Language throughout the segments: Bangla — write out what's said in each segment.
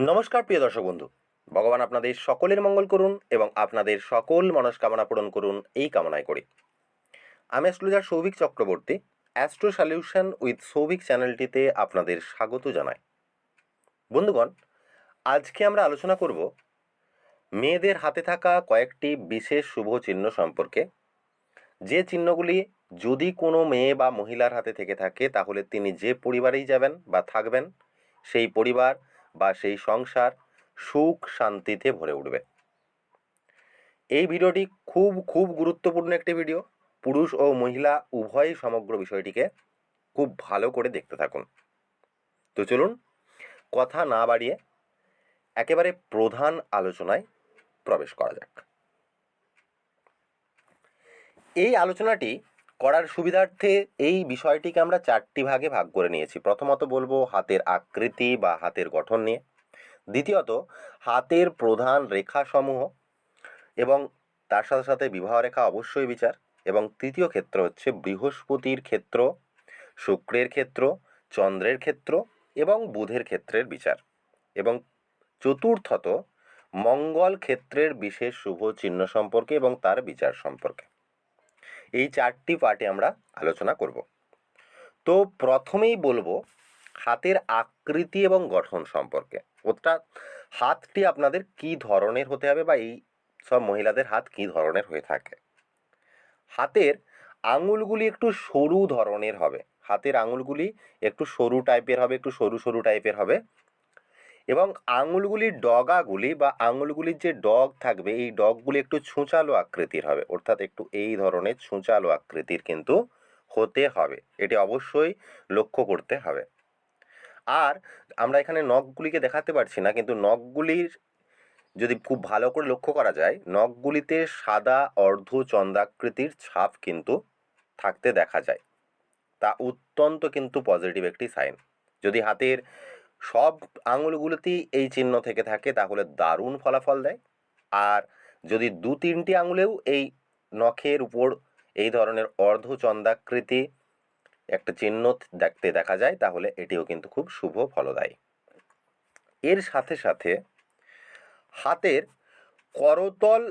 নমস্কার, প্রিয় দর্শক বন্ধু। ভগবান আপনাদের সকলের মঙ্গল করুন এবং আপনাদের সকল মনস্কামনা পূরণ করুন এই কামনায় করি। আমি astrologer Souvik Chakraborty, astro solution with Souvik চ্যানেলটিতে আপনাদের স্বাগত জানাই। বন্ধুগণ, আজকে আমরা আলোচনা করব মেয়েদের হাতে থাকা কয়েকটি বিশেষ শুভ চিহ্ন সম্পর্কে। যে চিহ্নগুলি যদি কোনো মেয়ে বা মহিলার হাতে থেকে থাকে, তাহলে তিনি যে পরিবারেই যাবেন বা থাকবেন, সেই পরিবার বা সেই সংসার সুখ শান্তিতে ভরে উঠবে। এই ভিডিওটি খুব খুব গুরুত্বপূর্ণ একটি ভিডিও। পুরুষ ও মহিলা উভয়ই সমগ্র বিষয়টিকে খুব ভালো করে দেখতে থাকুন। তো চলুন, কথা না বাড়িয়ে একেবারে প্রধান আলোচনায় প্রবেশ করা যাক। এই আলোচনাটি করার সুবিধার্থে এই বিষয়টিকে আমরা চারটি ভাগে ভাগ করে নিয়েছি। প্রথমত বলব হাতের আকৃতি বা হাতের গঠন নিয়ে। দ্বিতীয়ত, হাতের প্রধান রেখাসমূহ এবং তার সাথে সাথে বিবাহ রেখা অবশ্যই বিচার। এবং তৃতীয় ক্ষেত্র হচ্ছে বৃহস্পতির ক্ষেত্র, শুক্রের ক্ষেত্র, চন্দ্রের ক্ষেত্র এবং বুধের ক্ষেত্রের বিচার। এবং চতুর্থত, মঙ্গল ক্ষেত্রের বিশেষ শুভ চিহ্ন সম্পর্কে এবং তার বিচার সম্পর্কে। এই চারটি পার্টে আমরা আলোচনা করব। তো প্রথমেই বলব হাতের আকৃতি এবং গঠন সম্পর্কে। অর্থাৎ হাতটি আপনাদের কি ধরনের হতে হবে বা এই সব মহিলাদের হাত কি ধরনের হয়ে থাকে? হাতের আঙুলগুলি একটু সরু ধরনের হবে। হাতের আঙুলগুলি একটু সরু টাইপের হবে, একটু সরু সরু টাইপের হবে। এবং আঙুলগুলির ডগাগুলি বা আঙুলগুলির যে ডগ থাকবে, এই ডগগুলি একটু ছুঁচালো আকৃতির হবে। অর্থাৎ একটু এই ধরনের ছুঁচালো আকৃতির কিন্তু হতে হবে। এটি অবশ্যই লক্ষ্য করতে হবে। আর আমরা এখানে নখগুলিকে দেখাতে পারছি না, কিন্তু নখগুলির যদি খুব ভালো করে লক্ষ্য করা যায়, নখগুলিতে সাদা অর্ধ চন্দ্রাকৃতির ছাপ কিন্তু থাকতে দেখা যায়। তা অত্যন্ত কিন্তু পজিটিভ একটি সাইন যদি হাতের সব আঙুলগুলোতেই এই চিহ্ন থেকে থাকে, তাহলে দারুণ ফলাফল দেয়। আর যদি দু তিনটি আঙুলেও এই নখের উপর এই ধরনের অর্ধচন্দ্রাকৃতি একটা চিহ্ন দেখতে দেখা যায়, তাহলে এটিও কিন্তু খুব শুভ ফলদায়ী। এর সাথে সাথে হাতের করতল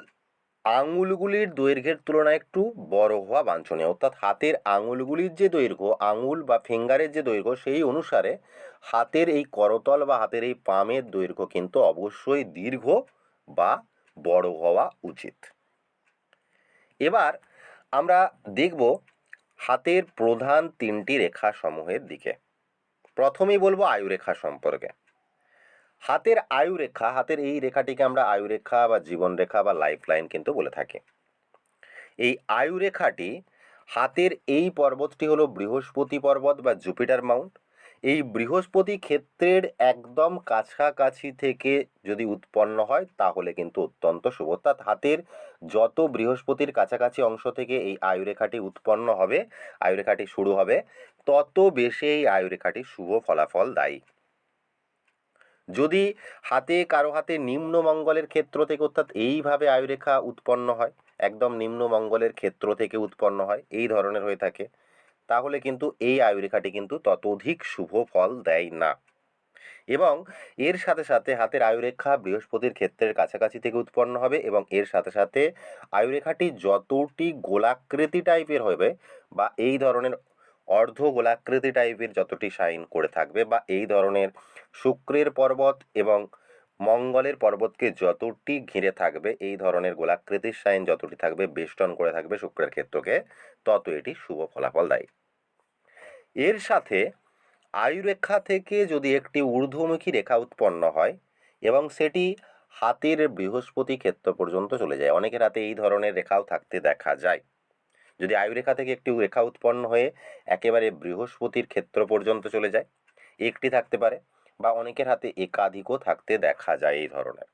আঙুলগুলির দৈর্ঘ্যের তুলনায় একটু বড় হওয়া বাঞ্ছনীয়। অর্থাৎ হাতের আঙুলগুলির যে দৈর্ঘ্য, আঙুল বা ফিঙ্গারের যে দৈর্ঘ্য, সেই অনুসারে হাতের এই করতল বা হাতের এই পামের দৈর্ঘ্য কিন্তু অবশ্যই দীর্ঘ বা বড় হওয়া উচিত। এবার আমরা দেখব হাতের প্রধান তিনটি রেখা সমূহের দিকে। প্রথমেই বলব আয়ুরেখা সম্পর্কে। হাতের আয়ুরেখা হাতের এই রেখাটিকে আমরা আয়ুরেখা বা জীবনরেখা বা লাইফ লাইন কিন্তু বলে থাকি। এই আয়ুরেখাটি হাতের এই পর্বতটি হলো বৃহস্পতি পর্বত বা জুপিটার মাউন্ট এই বৃহস্পতি ক্ষেত্রের একদম কাছাকাছি থেকে যদি উৎপন্ন হয়, তাহলে কিন্তু অত্যন্ত শুভ। অর্থাৎ হাতের যত বৃহস্পতির কাছাকাছি অংশ থেকে এই আয়ুরেখাটি উৎপন্ন হবে আয়ুরেখাটি শুরু হবে, তত বেশি এই আয়ুরেখাটি শুভ ফলাফল দায়ী। যদি হাতে, কারও হাতে নিম্ন মঙ্গলের ক্ষেত্র থেকে অর্থাৎ এইভাবে আয়ুরেখা উৎপন্ন হয়, একদম নিম্ন মঙ্গলের ক্ষেত্র থেকে উৎপন্ন হয়, এই ধরনের হয়ে থাকে, তাহলে কিন্তু এই আয়ুরেখাটি কিন্তু ততোধিক শুভ ফল দেয় না। এবং এর সাথে সাথে হাতের আয়ুরেখা বৃহস্পতির ক্ষেত্রের কাছাকাছি থেকে উৎপন্ন হবে এবং এর সাথে সাথে আয়ুরেখাটি যতটি গোলাকৃতি টাইপের হবে বা এই ধরনের অর্ধ গোলাকৃতি টাইপের যতটি সাইন করে থাকবে বা এই ধরনের শুক্রের পর্বত এবং মঙ্গলের পর্বতকে যতটি ঘিরে থাকবে, এই ধরনের গোলাকৃতির সাইন যতটি থাকবে, বেষ্টন করে থাকবে শুক্রের ক্ষেত্রকে, তত এটি শুভ ফলাফল দেয়। এর সাথে আয়ুরেখা থেকে যদি একটি ঊর্ধ্বমুখী রেখা উৎপন্ন হয় এবং সেটি হাতের বৃহস্পতি ক্ষেত্র পর্যন্ত চলে যায়, অনেকের হাতে এই ধরনের রেখাও থাকতে দেখা যায়। যদি আয়ুরেখা থেকে একটি রেখা উৎপন্ন হয়ে একেবারে বৃহস্পতির ক্ষেত্র পর্যন্ত চলে যায়, একটি থাকতে পারে। বা অনেকের হাতে একাধিকও থাকতে দেখা যায় এই ধরনের।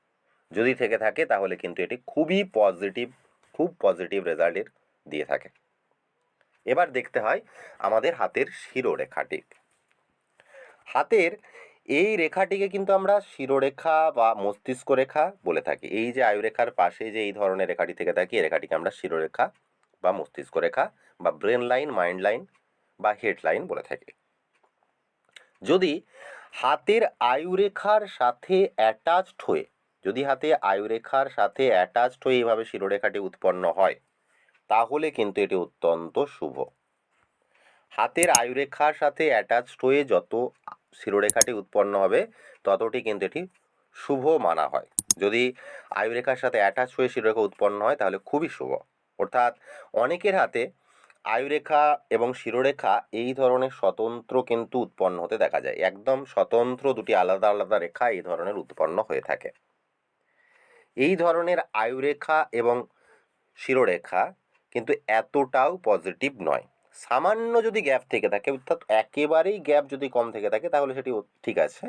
যদি থেকে থাকে, তাহলে কিন্তু এটি খুবই পজিটিভ খুব পজিটিভ রেজাল্টের দিয়ে থাকে। এবার দেখতে হয় আমাদের হাতের শিরোরেখাটি। হাতের এই রেখাটিকে কিন্তু আমরা শিরোরেখা বা মস্তিষ্ক রেখা বলে থাকি। এই যে আয়ুরেখার পাশে যে এই ধরনের রেখাটি থেকে থাকি, এই রেখাটিকে আমরা শিরোরেখা বা মস্তিষ্ক রেখা বা ব্রেন লাইন মাইন্ড লাইন বা হেড লাইন বলে থাকি। যদি হাতের আয়ুরেখার সাথে অ্যাটাচড হয়ে, যদি হাতে আয়ুরেখার সাথে অ্যাটাচড হয়ে এইভাবে শিরোরেখাটি উৎপন্ন হয়, তাহলে কিন্তু এটি অত্যন্ত শুভ। হাতের আয়ুরেখার সাথে অ্যাটাচড হয়ে যত শিরোরেখাটি উৎপন্ন হবে, ততটি কিন্তু এটি শুভ মানা হয়। যদি আয়ুরেখার সাথে অ্যাটাচ হয়ে শিরোরেখা উৎপন্ন হয়, তাহলে খুবই শুভ। অর্থাৎ অনেকের হাতে আয়ুরেখা এবং শিরোরেখা এই ধরনের স্বতন্ত্র কিন্তু উৎপন্ন হতে দেখা যায়। একদম স্বতন্ত্র দুটি আলাদা আলাদা রেখা এই ধরনের উৎপন্ন হয়ে থাকে। এই ধরনের আয়ুরেখা এবং শিরোরেখা কিন্তু এতটাও পজিটিভ নয়। সামান্য যদি গ্যাপ থেকে থাকে, অর্থাৎ একেবারেই গ্যাপ যদি কম থেকে থাকে, তাহলে সেটি ঠিক আছে।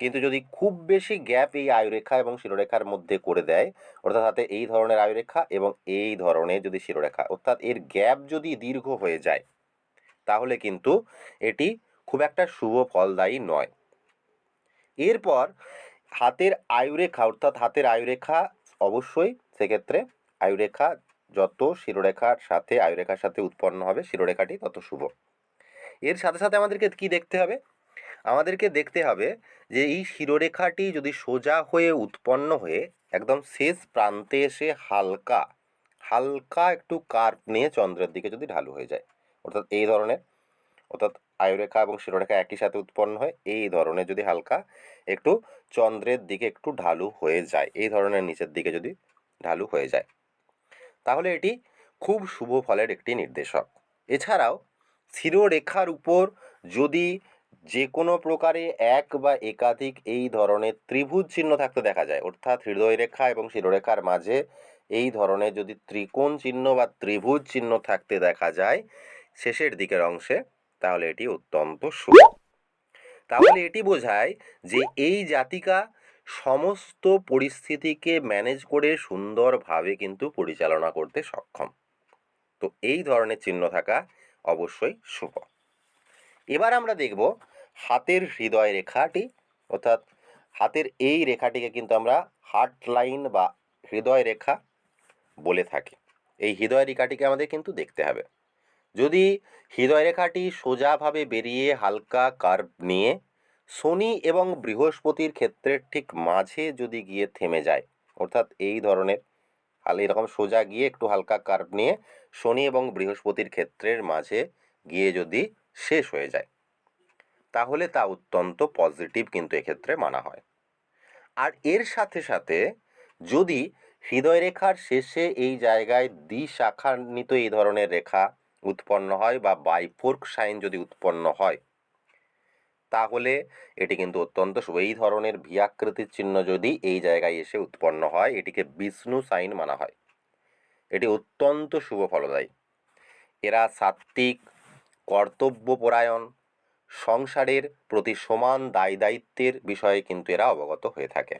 কিন্তু যদি খুব বেশি গ্যাপ এই আয়ুরেখা এবং শিরোরেখার মধ্যে করে দেয়, অর্থাৎ হাতে এই ধরনের আয়ুরেখা এবং এই ধরনের যদি শিরোরেখা, অর্থাৎ এর গ্যাপ যদি দীর্ঘ হয়ে যায়, তাহলে কিন্তু এটি খুব একটা শুভ ফলদায়ী নয়। এরপর হাতের আয়ুরেখা, অর্থাৎ হাতের আয়ুরেখা অবশ্যই সেক্ষেত্রে আয়ুরেখা যত শিরোরেখার সাথে, আয়ুরেখার সাথে উৎপন্ন হবে, শিরোরেখাটি তত শুভ। এর সাথে সাথে আমাদেরকে কি দেখতে হবে? আমাদেরকে দেখতে হবে যে এই শিরোরেখাটি যদি সোজা হয়ে উৎপন্ন হয়ে একদম শেষ প্রান্তে এসে হালকা হালকা একটু কার্ভ নিয়ে চন্দ্রের দিকে যদি ঢালু হয়ে যায়, অর্থাৎ এই ধরনের, অর্থাৎ আয়ুরেখা এবং শিরোরেখা একই সাথে উৎপন্ন হয়, এই ধরনের যদি হালকা একটু চন্দ্রের দিকে একটু ঢালু হয়ে যায়, এই ধরনের নিচের দিকে যদি ঢালু হয়ে যায়, তাহলে এটি খুব শুভ ফলের একটি নির্দেশক। এছাড়াও, শিরোরেখার উপর যদি যে কোনো প্রকারে এক বা একাধিক এই ধরনের ত্রিভুজ চিহ্ন থাকতে দেখা যায়। অর্থাৎ হৃদয় রেখা এবং শিরোরেখার মাঝে এই ধরনের যদি ত্রিকোণ চিহ্ন বা ত্রিভুজ চিহ্ন থাকতে দেখা যায় শেষের দিকের অংশে, তাহলে এটি অত্যন্ত শুভ। তাহলে এটি বোঝায় যে এই জাতিকা সমস্ত পরিস্থিতিকে ম্যানেজ করে সুন্দরভাবে কিন্তু পরিচালনা করতে সক্ষম। তো এই ধরনের চিহ্ন থাকা অবশ্যই শুভ। এবার আমরা দেখব হাতের হৃদয় রেখাটি, অর্থাৎ হাতের এই রেখাটিকে কিন্তু আমরা হার্ট লাইন বা হৃদয় রেখা বলে থাকি। এই হৃদয় রেখাটিকে আমাদের কিন্তু দেখতে হবে। যদি হৃদয় রেখাটি সোজাভাবে বেরিয়ে হালকা কার্ভ নিয়ে শনি এবং বৃহস্পতির ক্ষেত্রের ঠিক মাঝে যদি গিয়ে থেমে যায়, অর্থাৎ এই ধরনের হাল এরকম সোজা গিয়ে একটু হালকা কার্ভ নিয়ে শনি এবং বৃহস্পতির ক্ষেত্রের মাঝে গিয়ে যদি শেষ হয়ে যায়। তাহলে তা অত্যন্ত পজিটিভ কিন্তু এক্ষেত্রে মানা হয়। আর এর সাথে সাথে যদি হৃদয় রেখার শেষে এই জায়গায় দ্বিশাখান্বিত এই ধরনের রেখা উৎপন্ন হয় বা বাইফোর্ক সাইন যদি উৎপন্ন হয়, তাহলে এটি কিন্তু অত্যন্ত এই ধরনের ভিয়াকৃতির চিহ্ন যদি এই জায়গায় এসে উৎপন্ন হয়, এটিকে বিষ্ণু সাইন মানা হয়। এটি অত্যন্ত শুভ ফলদায়ী। এরা সাত্ত্বিক কর্তব্যপরায়ণ। সংসারের প্রতি সমান দায় দায়িত্বের বিষয়ে কিন্তু এরা অবগত হয়ে থাকে।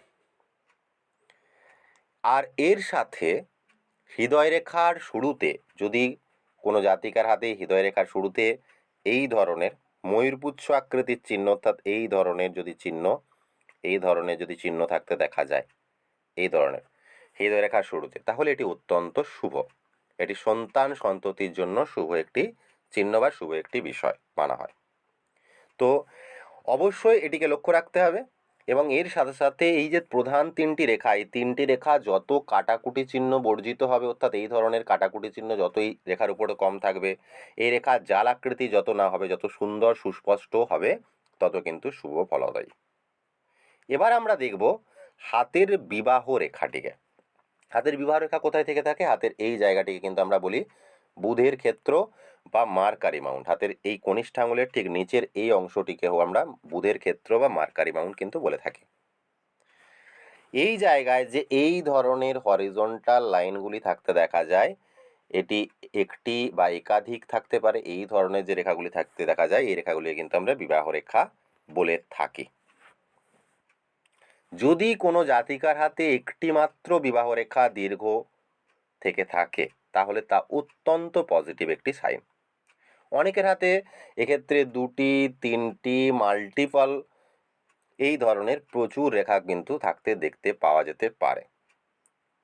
আর এর সাথে হৃদয় রেখার শুরুতে, যদি কোনো জাতিকার হাতে হৃদয় রেখার শুরুতে এই ধরনের ময়ূরপুচ্ছ আকৃতির চিহ্ন, অর্থাৎ এই ধরনের যদি চিহ্ন, এই ধরনের যদি চিহ্ন থাকতে দেখা যায়, এই ধরনের হৃদয় রেখার শুরুতে, তাহলে এটি অত্যন্ত শুভ। এটি সন্তান সন্ততির জন্য শুভ একটি চিহ্ন বা শুভ একটি বিষয় মানা হয়। তো অবশ্যই এটিকে লক্ষ্য রাখতে হবে এবং এর সাথে সাথে এই যে প্রধান তিনটি রেখা, এই তিনটি রেখা যত কাটাকুটি চিহ্ন বর্জিত হবে, অর্থাৎ এই ধরনের কাটাকুটি চিহ্ন যতই রেখার উপরে কম থাকবে, এই রেখা জাল আকৃতি যত না হবে, যত সুন্দর সুস্পষ্ট হবে, তত কিন্তু শুভ ফলদায়ী। এবার আমরা দেখব হাতের বিবাহ রেখাটিকে। হাতের বিবাহ রেখা কোথায় থেকে থাকে? হাতের এই জায়গাটিকে কিন্তু আমরা বলি বুধের ক্ষেত্র বা মার্কারি মাউন্ট। হাতের এই কনিষ্ঠ আঙুলের ঠিক নিচের এই অংশটিকেও আমরা বুধের ক্ষেত্র বা মার্কারি মাউন্ট কিন্তু বলে থাকি। এই জায়গায় যে এই ধরনের হরিজন্টাল লাইনগুলি থাকতে দেখা যায়, এটি একটি বা একাধিক থাকতে পারে, এই ধরনের যে রেখাগুলি থাকতে দেখা যায়, এই রেখাগুলি কিন্তু আমরা বিবাহ রেখা বলে থাকি। যদি কোনো জাতিকার হাতে একটি মাত্র বিবাহ রেখা দীর্ঘ থেকে থাকে, তাহলে তা অত্যন্ত পজিটিভ একটি সাইন অনেকের হাতে এক্ষেত্রে দুটি, তিনটি মাল্টিপল এই ধরনের প্রচুর রেখা কিন্তু থাকতে, দেখতে পাওয়া যেতে পারে।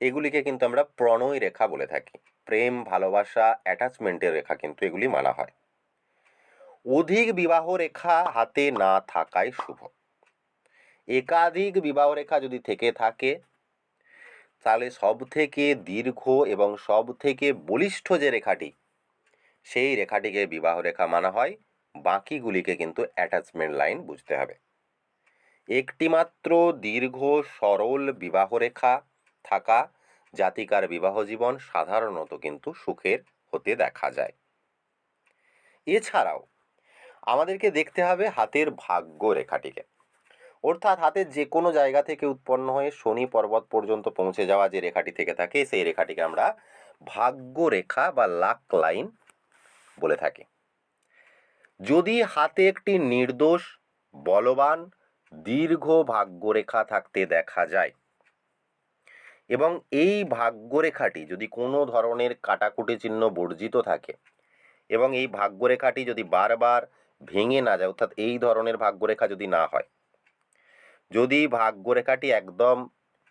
এগুলিকে কিন্তু আমরা প্রণয় রেখা বলে থাকি। প্রেম, ভালোবাসা অ্যাটাচমেন্টের রেখা কিন্তু এগুলি মানা হয়। অধিক বিবাহ রেখা হাতে না থাকাই শুভ। একাধিক বিবাহ রেখা যদি থেকে থাকে, তাহলে সব থেকে দীর্ঘ এবং সব থেকে বলিষ্ঠ যে রেখাটি সেই রেখাটিকে বিবাহ রেখা মানা হয়, বাকিগুলিকে কিন্তু অ্যাটাচমেন্ট লাইন বুঝতে হবে। একটিমাত্র দীর্ঘ, সরল বিবাহ রেখা থাকা জাতিকার বিবাহ জীবন সাধারণত কিন্তু সুখের হতে দেখা যায়। এছাড়াও, আমাদেরকে দেখতে হবে হাতের ভাগ্য রেখাটিকে। অর্থাৎ হাতের যে কোনো জায়গা থেকে উৎপন্ন হয়ে শনি পর্বত পর্যন্ত পৌঁছে যাওয়া যে রেখাটি থেকে থাকে, সেই রেখাটিকে আমরা ভাগ্য রেখা বা লাক লাইন বলে থাকি। যদি হাতে একটি নির্দোষ, বলবান, দীর্ঘ ভাগ্যরেখা থাকতে দেখা যায় এবং এই ভাগ্যরেখাটি যদি কোনো ধরনের কাটাকুটি চিহ্ন বর্জিত থাকে এবং এই ভাগ্যরেখাটি যদি বারবার ভেঙে না যায়, অর্থাৎ এই ধরনের ভাগ্যরেখা যদি না হয়, যদি ভাগ্যরেখাটি একদম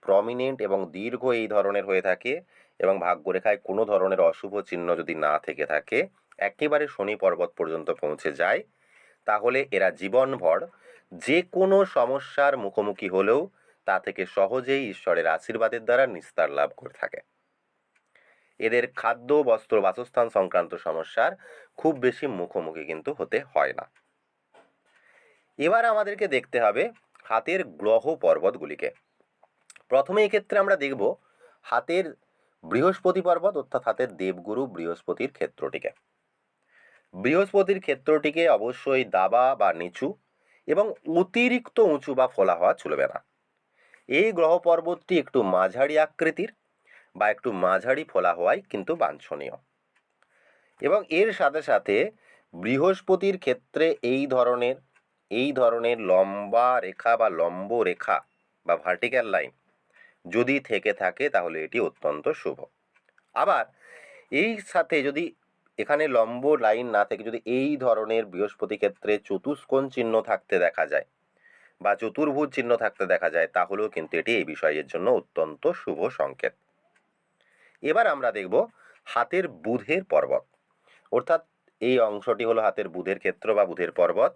প্রমিনেন্ট এবং দীর্ঘ এই ধরনের হয়ে থাকে এবং ভাগ্যরেখায় কোনো ধরনের অশুভ চিহ্ন যদি না থেকে থাকে, একেবারে শনি পর্বত পর্যন্ত পৌঁছে যায়, তাহলে এরা জীবনভর যে কোনো সমস্যার মুখোমুখি হলেও তা থেকে সহজেই ঈশ্বরের আশীর্বাদের দ্বারা নিস্তার লাভ করে থাকে। এদের খাদ্য, বস্ত্র, বাসস্থান সংক্রান্ত সমস্যার খুব বেশি মুখোমুখি কিন্তু হতে হয় না। এবার আমাদেরকে দেখতে হবে হাতের গ্রহ পর্বতগুলিকে। প্রথমে এক্ষেত্রে আমরা দেখব হাতের বৃহস্পতি পর্বত অর্থাৎ হাতের দেবগুরু বৃহস্পতির ক্ষেত্রটিকে। বৃহস্পতির ক্ষেত্রটিকে অবশ্যই দাবা বা নিচু এবং অতিরিক্ত উঁচু বা ফোলা হওয়া চলবে না। এই গ্রহ পর্বতটি একটু মাঝারি আকৃতির বা একটু মাঝারি ফোলা হওয়াই কিন্তু বাঞ্ছনীয়। এবং এর সাথে সাথে বৃহস্পতির ক্ষেত্রে এই ধরনের এই ধরনের লম্বা রেখা বা লম্ব রেখা বা ভার্টিক্যাল লাইন যদি থেকে থাকে, তাহলে এটি অত্যন্ত শুভ। আবার, এই সাথে যদি এখানে লম্ব লাইন না থেকে যদি এই ধরনের বৃহস্পতি ক্ষেত্রে চতুষ্কোণ চিহ্ন থাকতে দেখা যায় বা চতুর্ভুজ চিহ্ন থাকতে দেখা যায়, তাহলেও কিন্তু এটি এই বিষয়ের জন্য অত্যন্ত শুভ সংকেত। এবার আমরা দেখব হাতের বুধের পর্বত। অর্থাৎ এই অংশটি হলো হাতের বুধের ক্ষেত্র বা বুধের পর্বত।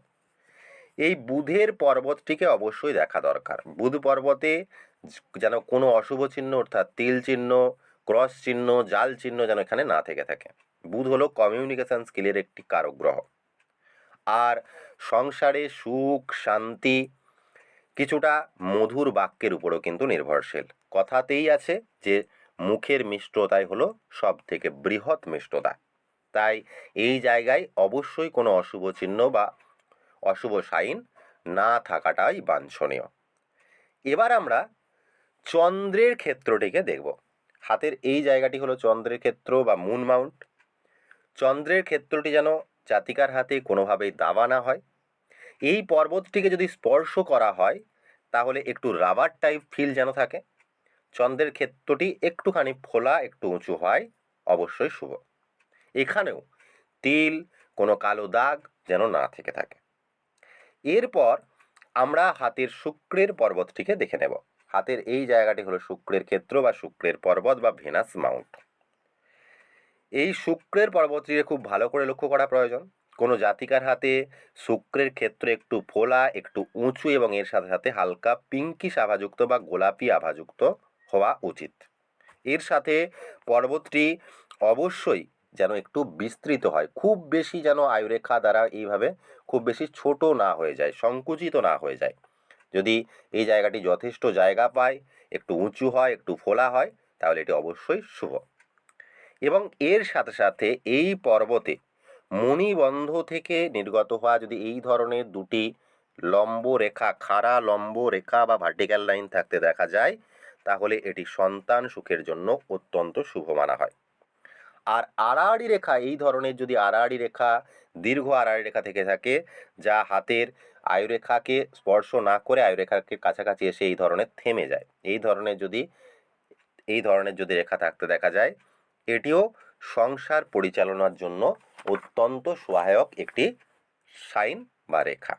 এই বুধের পর্বতটিকে অবশ্যই দেখা দরকার। বুধ পর্বতে যেন কোনো অশুভ চিহ্ন অর্থাৎ তিল চিহ্ন, ক্রস চিহ্ন, জাল চিহ্ন যেন এখানে না থেকে থাকে। বুধ হলো কমিউনিকেশান স্কিলের একটি কারক গ্রহ। আর সংসারে সুখ, শান্তি কিছুটা মধুর বাক্যের উপরও কিন্তু নির্ভরশীল। কথাতেই আছে যে মুখের মিষ্টতাই হলো সব থেকে বৃহৎ মিষ্টতা। তাই এই জায়গায় অবশ্যই কোনো অশুভ চিহ্ন বা অশুভ সাইন না থাকাটাই বাঞ্ছনীয়। এবার আমরা চন্দ্রের ক্ষেত্রটিকে দেখব। হাতের এই জায়গাটি হলো চন্দ্রের ক্ষেত্র বা মুন মাউন্ট চন্দ্রের ক্ষেত্রটি যেন জাতিকার হাতে কোনোভাবেই দাবা না হয়। এই পর্বতটিকে যদি স্পর্শ করা হয়, তাহলে একটু রাবার টাইপ ফিল যেন থাকে। চন্দ্রের ক্ষেত্রটি একটুখানি ফোলা, একটু উঁচু হয়, অবশ্যই শুভ। এখানেও তিল, কোনো কালো দাগ যেন না থেকে থাকে। এরপর আমরা হাতের শুক্রের পর্বতটিকে দেখে নেব। হাতের এই জায়গাটি হলো শুক্রের ক্ষেত্র বা শুক্রের পর্বত বা ভেনাস মাউন্ট। এই শুক্রের পর্বতটিকে খুব ভালো করে লক্ষ্য করা প্রয়োজন। কোনো জাতিকার হাতে শুক্রের ক্ষেত্রে একটু ফোলা, একটু উঁচু এবং এর সাথে সাথে হালকা পিঙ্কিশ আভাযুক্ত বা গোলাপি আভাযুক্ত হওয়া উচিত। এর সাথে পর্বতটি অবশ্যই যেন একটু বিস্তৃত হয়, খুব বেশি যেন আয়ুরেখা দ্বারা এইভাবে খুব বেশি ছোট না হয়ে যায়, সংকুচিত না হয়ে যায়। যদি এই জায়গাটি যথেষ্ট জায়গা পায়, একটু উঁচু হয়, একটু ফোলা হয়, তাহলে এটি অবশ্যই শুভ। এবং এর সাথে সাথে এই পর্বতে মণিবন্ধ থেকে নির্গত হওয়া যদি এই ধরনের দুটি লম্ব রেখা খাড়া লম্ব রেখা বা ভার্টিক্যাল লাইন থাকতে দেখা যায়, তাহলে এটি সন্তান সুখের জন্য অত্যন্ত শুভ মানা হয়। আর আড়াআড়ি রেখা, এই ধরনের যদি আড়াআড়ি রেখা, দীর্ঘ আড়াআড়ি রেখা থেকে থাকে, যা হাতের আয়ুরেখাকে স্পর্শ না করে আয়ুরেখাকে কাছাকাছি এসে এই ধরনের থেমে যায়। এই ধরনের যদি, এই ধরনের যদি রেখা থাকতে দেখা যায়, এটিও সংসার পরিচালনার জন্য অত্যন্ত সহায়ক একটি সাইন বা রেখা।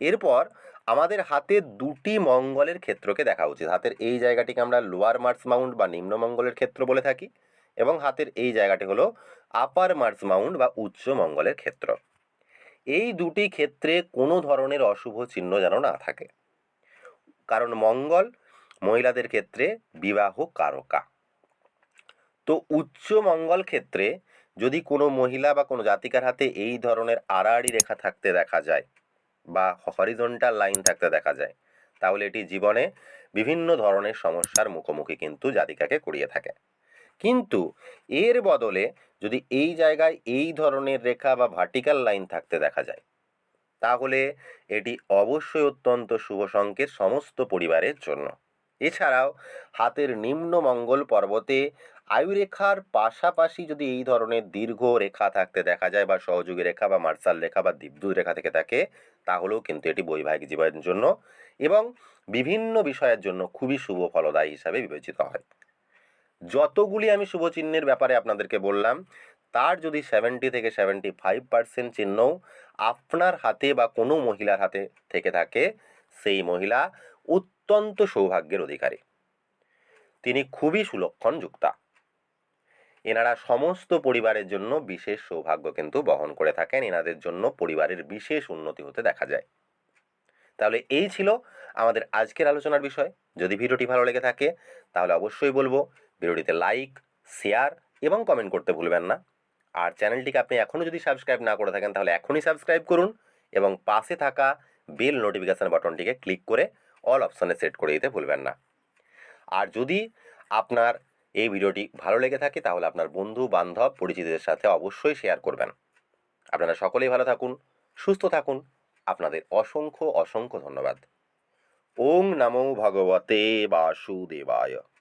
এরপর আমাদের হাতে দুটি মঙ্গলের ক্ষেত্রকে দেখা উচিত। হাতের এই জায়গাটিকে আমরা লোয়ার মার্স মাউন্ট বা নিম্ন মঙ্গলের ক্ষেত্র বলে থাকি। এবং হাতের এই জায়গাটি হলো আপার মার্স মাউন্ট বা উচ্চ মঙ্গলের ক্ষেত্র। এই দুটি ক্ষেত্রে কোনো ধরনের অশুভ চিহ্ন যেন না থাকে। কারণ মঙ্গল মহিলাদের ক্ষেত্রে বিবাহ কারকা। তো উচ্চ মঙ্গল ক্ষেত্রে যদি কোনো মহিলা বা কোনো জাতিকার হাতে এই ধরনের আড়াআড়ি রেখা থাকতে দেখা যায় বা হরিজন্টাল লাইন থাকতে দেখা যায়, তাহলে এটি জীবনে বিভিন্ন ধরনের সমস্যার মুখোমুখি কিন্তু জাতিকাকে করিয়ে থাকে। কিন্তু এর বদলে যদি এই জায়গায় এই ধরনের রেখা বা ভার্টিক্যাল লাইন থাকতে দেখা যায়, তাহলে এটি অবশ্যই অত্যন্ত শুভ সংকেত সমস্ত পরিবারের জন্য। এছাড়াও হাতের নিম্ন মঙ্গল পর্বতে আয়ুরেখার পাশাপাশি যদি এই ধরনের দীর্ঘ রেখা থাকতে দেখা যায় বা সহযোগী রেখা বা মার্শাল রেখা বা দীপদূত রেখা থেকে থাকে, তাহলেও কিন্তু এটি বৈবাহিক জীবনের জন্য এবং বিভিন্ন বিষয়ের জন্য খুবই শুভ ফলদায়ী হিসাবে বিবেচিত হয়। যতগুলি আমি শুভ চিহ্নের ব্যাপারে আপনাদেরকে বললাম, তার যদি সেভেন্টি থেকে সেভেন্টি ফাইভ পার্সেন্ট চিহ্নও আপনার হাতে বা কোনো মহিলার হাতে থেকে থাকে, সেই মহিলা অত্যন্ত সৌভাগ্যের অধিকারী। তিনি খুবই সুলক্ষণ যুক্তা এনারা সমস্ত পরিবারের জন্য বিশেষ সৌভাগ্য কিন্তু বহন করে থাকেন, এনাদের জন্য পরিবারের বিশেষ উন্নতি হতে দেখা যায়। তাহলে এই ছিল আমাদের আজকের আলোচনার বিষয়। যদি ভিডিওটি ভালো লেগে থাকে, তাহলে অবশ্যই বলব ভিডিওটিতে লাইক শেয়ার এবং কমেন্ট করতে ভুলবেন না। আর চ্যানেলটিকে আপনি এখনও যদি সাবস্ক্রাইব না করে থাকেন, তাহলে এখনই সাবস্ক্রাইব করুন এবং পাশে থাকা বেল নোটিফিকেশান বাটনটিকে ক্লিক করে অল অপশানে সেট করে দিতে ভুলবেন না। আর যদি আপনার এই ভিডিওটি ভালো লেগে থাকে, তাহলে আপনার বন্ধু, বান্ধব, পরিচিতদের সাথে অবশ্যই শেয়ার করবেন। আপনারা সকলেই ভালো থাকুন, সুস্থ থাকুন। আপনাদের অসংখ্য অসংখ্য ধন্যবাদ। ওং নমো ভগবতে বাসুদেবায়।